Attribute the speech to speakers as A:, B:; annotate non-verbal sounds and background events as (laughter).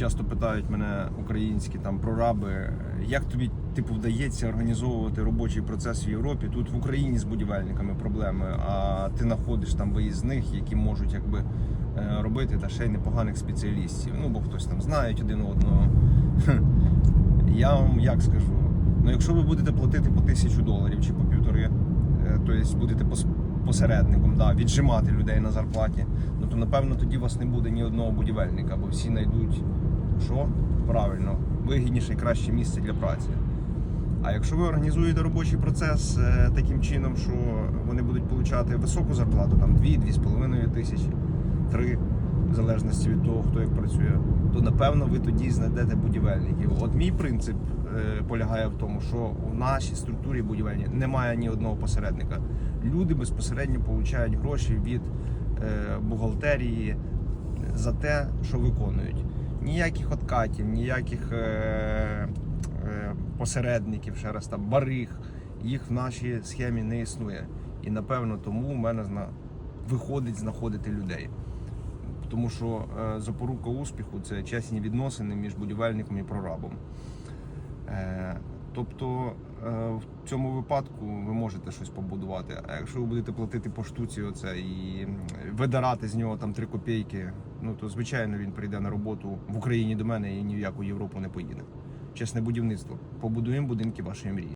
A: часто питають мене українські там прораби, як тобі типу вдається організовувати робочий процес в Європі? Тут в Україні з будівельниками проблеми, а ти знаходиш там виїзних, які можуть якби е, робити та ще й непоганих спеціалістів. Ну бо хтось там знають один одного. (laughs) Я вам як скажу, ну якщо ви будете платити по тисячу доларів чи по півтори, тобто будете пос- посередником, да, віджимати людей на зарплаті, ну то напевно тоді у вас не буде ні одного будівельника, бо всі знайдуть що? Правильно, вигідніше і краще місце для праці. А якщо ви організуєте робочий процес е, таким чином, що вони будуть отримати високу зарплату, там 2-2,5 тисячі, 3, в залежності від того, хто як працює, то напевно ви тоді знайдете будівельників. От мій принцип е, полягає в тому, що у нашій структурі будівельній немає ні одного посередника. Люди безпосередньо получають гроші від е, бухгалтерії за те, що виконують. Ніяких откатів, ніяких е, е, посередників, ще раз там бариг, їх в нашій схемі не існує. І напевно тому в мене зна... виходить знаходити людей. Тому що е, запорука успіху це чесні відносини між будівельником і прорабом. Е, тобто е, в цьому випадку ви можете щось побудувати. А якщо ви будете платити по штуці оце і видирати з нього там 3 копійки, ну то звичайно він прийде на роботу в Україні до мене і ні в яку Європу не поїде. Чесне будівництво. Побудуємо будинки вашої мрії.